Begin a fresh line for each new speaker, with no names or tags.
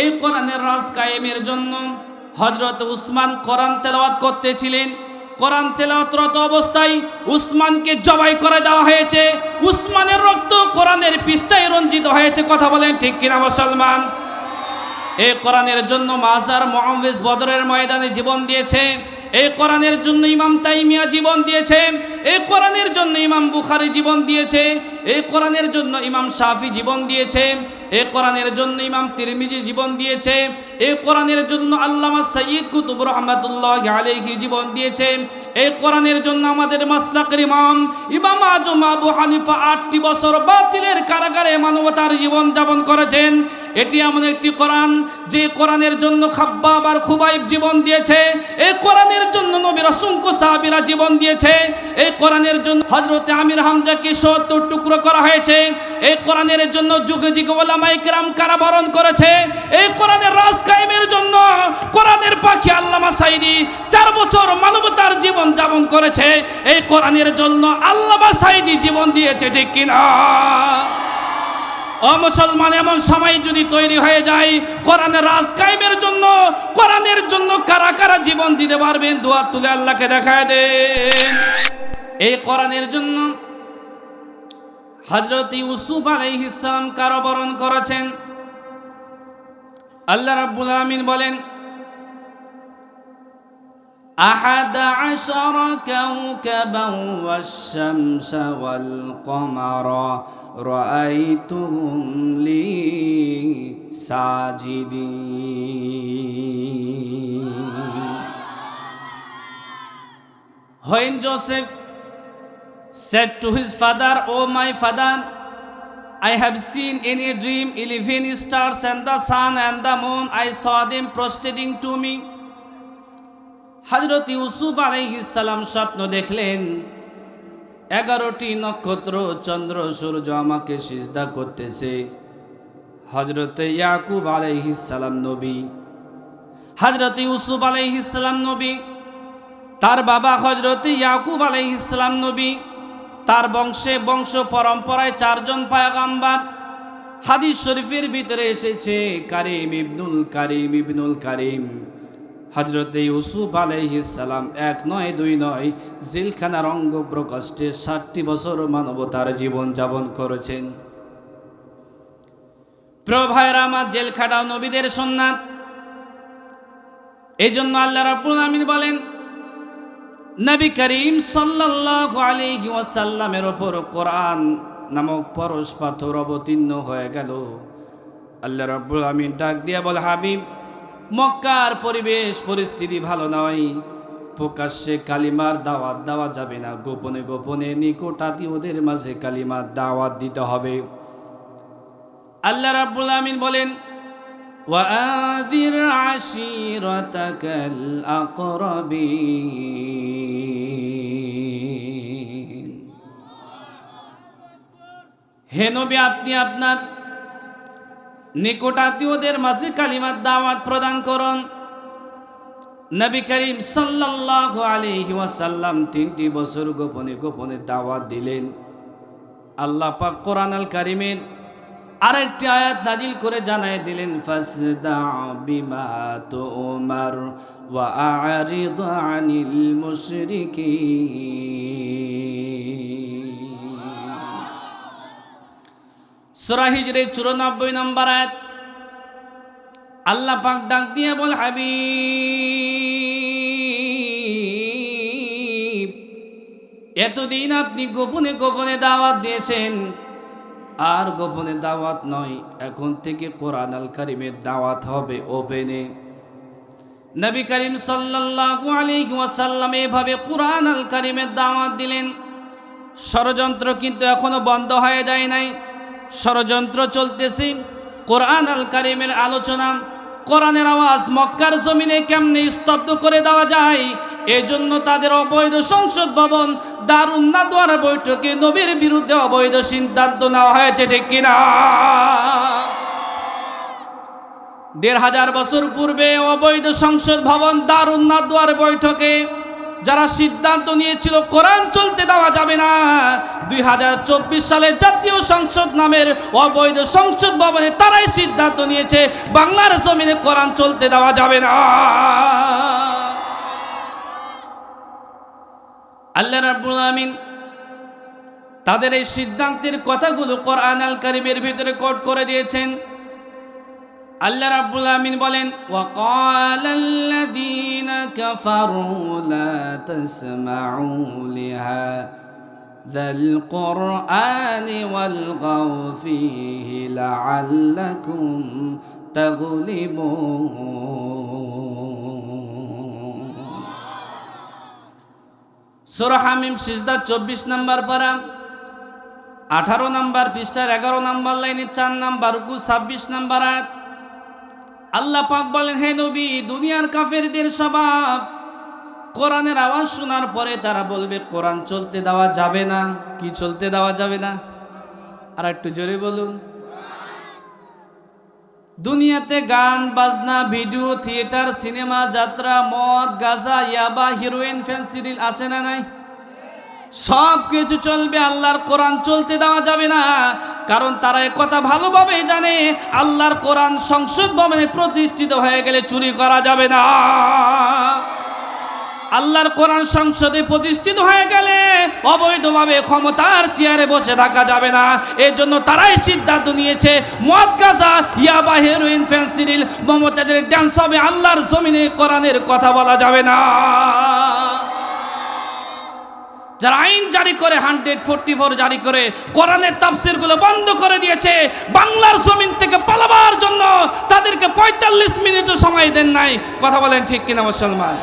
এই কোরআনের রাজ কায়েমের জন্য হজরত উসমান কোরআন তেলাওয়াত করতেছিলেন। কোরআন তেলাওয়াতরত অবস্থায় উসমানকে জবাই করে দেওয়া হয়েছে। উসমানের রক্ত কোরআনের পৃষ্ঠায় রঞ্জিত হয়েছে। কথা বলেন ঠিক কিনা মুসলমান? এই কোরআনের জন্য মাজার মোহাম্মেদ বদরের ময়দানে জীবন দিয়েছে। এই কোরআনের জন্য ইমাম তাইমিয়া জীবন দিয়েছে, এই কোরআনের জন্য ইমাম বুখারি জীবন দিয়েছে, এই কোরআনের জন্য ইমাম শাফি জীবন দিয়েছে, এই কোরআনের জন্য ইমাম তিরমিজি জীবন দিয়েছে, এই কোরআনের জন্য আল্লামা সঈদ কুতুব রহমতুল্লাহ আলাইহি জীবন দিয়েছে, এই কোরআনের জন্য আমাদের মাসলাকের ইমাম ইমাম আজম আবু হানিফা আটটি বছর বাতিলের কারাগারে মানবতার জীবন যাপন করেছেন এটি এমন একটি কোরআন। যে কোরআনের জন্য খাব্বাব আর খুবাইব জীবন দিয়েছে এই কোরআনের জন্য নবীর অসংখ্য সাহাবিরা জীবন দিয়েছে এই কোরআনের জন্য হজরতে আমির হামজাকে সত্তর টুকরো করা হয়েছে এই কোরআনের জন্য যুগে যুগে ওলামাই কেরাম কারাবরণ করেছে এই কোরআনের রাজ কায়েমের জন্য কোরআনের পাখি আল্লামা সাইদি চার বছর মানবতার জীবন যাপন করেছে এই কোরআনের জন্য আল্লামা সাইদি জীবন দিয়েছে, ঠিক কিনা? ও মুসলমান, এমন সময় যদি তৈরি হয়ে যায়, কোরআনের রাজ কায়েমের জন্য, কোরআনের জন্য কারা কারা জীবন দিতে পারবেন? দোয়া তুলে আল্লাহকে দেখায় দে এই কোরআনের জন্য হজরত ইউসুফ আলাইহিসাম কারাবরণ করেছেন। আল্লাহ রাব্বুল আমিন বলেন أحد عشر كوكبا والشمس والقمر رأيتهم لي ساجدين When Joseph said to his father, O my father, I have seen in a dream eleven stars and the sun and the moon. I saw them prostrating to me. হজরত ইউসুফ আলাইহিসাল্লাম স্বপ্ন দেখলেন, এগারোটি নক্ষত্র চন্দ্র, সূর্য আমাকে সিজদা করতেছে। হজরত ইয়াকুব আলাইহিসাল্লাম নবী। হজরত ইউসুফ আলাইহিসাল্লাম নবী। তার বাবা হজরত ইয়াকুব আলাইহিসাল্লাম নবী। তার বংশে বংশ পরম্পরায় চারজন পায়গাম্বার। হাদিস শরীফের ভিতরে এসেছে, কারিম ইবনুল কারিম ইবনুল কারিম। হজরত ইউসুফ আলাইহিসালাম এক নয়, দুই নয় জেলখানার অঙ্গ প্রকষ্টে ষাটটি বছর মানবতার জীবন যাপন করেছেন। প্রভায়রা আমার জেল খাটাও নবীদের সন্ন্যাত এই জন্য আল্লাহ রাব্বুল আমিন বলেন, নবী করিম সাল্লাল্লাহু আলাইহি ওয়াসাল্লামের ওপর কোরআন নামক পরশ পাথর অবতীর্ণ হয়ে গেল। আল্লাহ রাব্বুল আমিন ডাক দিয়া বল, হাবিব মক্কার পরিবেশ পরিস্থিতি ভালো নয় প্রকাশ্যে কালিমার দাওয়াত দেওয়া যাবে না গোপনে গোপনে নিকট আত্মীয়দের মাঝে কালিমার দাওয়াত দিতে হবে আল্লাহ রাব্বুল আমিন বলেন وأنذر عشيرتك الأقربين হে নবী আপনি আপনার নিকট আত্মীয়দের মাঝে কালিমার দাওয়াত প্রদান করুন। নবী করিম সাল্লাল্লাহু আলাইহি ওয়াসাল্লাম তিনটি বছর গোপনে গোপনে দাওয়াত দিলেন। আল্লাহ পাক কোরআন আল কারিমের আরেকটি আয়াত নাজিল করে জানায় দিলেন ফাসদা বিমা আনিল সূরা হিজরের 94 নম্বর আয়াত। আল্লাহ পাক ডাক দিয়ে বল, হাবিব, এতদিন আপনি গোপনে গোপনে দাওয়াত দিয়েছেন। আর গোপনে দাওয়াত নয়, এখন থেকে কোরআন আল কারিমের দাওয়াত হবে ওপেনে নবী করিম সাল্লাল্লাহু আলাইহি ওয়াসাল্লাম এভাবে কোরআন আল কারিমের দাওয়াত দিলেন। ষড়যন্ত্র কিন্তু এখনও বন্ধ হয়ে যায় নাই। ষড়যন্ত্র চলতেছে। কোরআন আল কারিমের আলোচনা, কোরআনের আওয়াজ মক্কার জমিনে কেমনে স্তব্ধ করে দেওয়া যায়, এজন্য তাদের অবৈধ সংসদ ভবন দারুন্না দ্বারা বৈঠকে নবীর বিরুদ্ধে অবৈধ সিদ্ধান্ত নেওয়া হয়েছে, ঠিক কিনা? দেড় হাজার বছর পূর্বে অবৈধ সংসদ ভবন দারুন্না দ্বার বৈঠকে যারা সিদ্ধান্ত নিয়েছিল কোরআন চলতে দেওয়া যাবে না, দুই হাজার চব্বিশ সালে জাতীয় সংসদ নামের অবৈধ সংসদ ভবনে তারাই সিদ্ধান্ত নিয়েছে, বাংলার জমিনে কোরআন চলতে দেওয়া যাবে না। আল্লাহ রাব্বুল আমিন তাদের এই সিদ্ধান্তের কথাগুলো কোরআন আল কারিমের ভিতরে কোট করে দিয়েছেন। আল্লাহ রাব্বুল আমিন বলেন ওয়াকাল আল্লাযীনা কাফারু লা তাসমাউ লিহাযা القرآن والغوا فيه لعلكم تغلبون সূরা হামিম সিজদা চব্বিশ নম্বর পারা আঠারো নম্বর পৃষ্ঠার এগারো নম্বর লাইনে চার নম্বর রুকু ছাব্বিশ নম্বর আয়াত আল্লাহ পাক বলেন, হে নবী, দুনিয়ার কাফেরদের স্বভাব। কোরআনের আওয়াজ শোনার পরে তারা বলবে, কোরআন চলতে দেওয়া যাবে না। কি চলতে দেওয়া যাবে না? আর একটু জোরে বলুন। দুনিয়াতে গান, বাজনা, ভিডিও, থিয়েটার, সিনেমা, যাত্রা, মদ, গাজা, ইয়াবা, হিরোইন ফ্যান্সিডিল আছে না নাই? সব কিছু চলবে, আল্লাহর কোরআন চলতে দেওয়া যাবে না। কারণ তারা এ কথা ভালোভাবেই জানে, আল্লাহর কোরআন সংসদ ভবনে প্রতিষ্ঠিত হয়ে গেলে চুরি করা যাবে না। আল্লাহর কোরআন সংসদে প্রতিষ্ঠিত হয়ে গেলে অবৈধভাবে ক্ষমতার চেয়ারে বসে থাকা যাবে না। এর জন্য তারাই সিদ্ধান্ত নিয়েছে, মদ, গাজা, ইয়াবা, হেরোইন ফেন্সিডিল মমতাদের ড্যান্স হবে, আল্লাহর জমিনে কোরআনের কথা বলা যাবে না। যারা আইন জারি করে হান্ড্রেড ফোরটি ফোর জারি করে কোরআনের তাফসিরগুলো বন্ধ করে দিয়েছে, বাংলার জমিন থেকে পালাবার জন্য তাদেরকে পঁয়তাল্লিশ মিনিটও সময় দেন নাই। কথা বলেন ঠিক কিনা মুসলমান?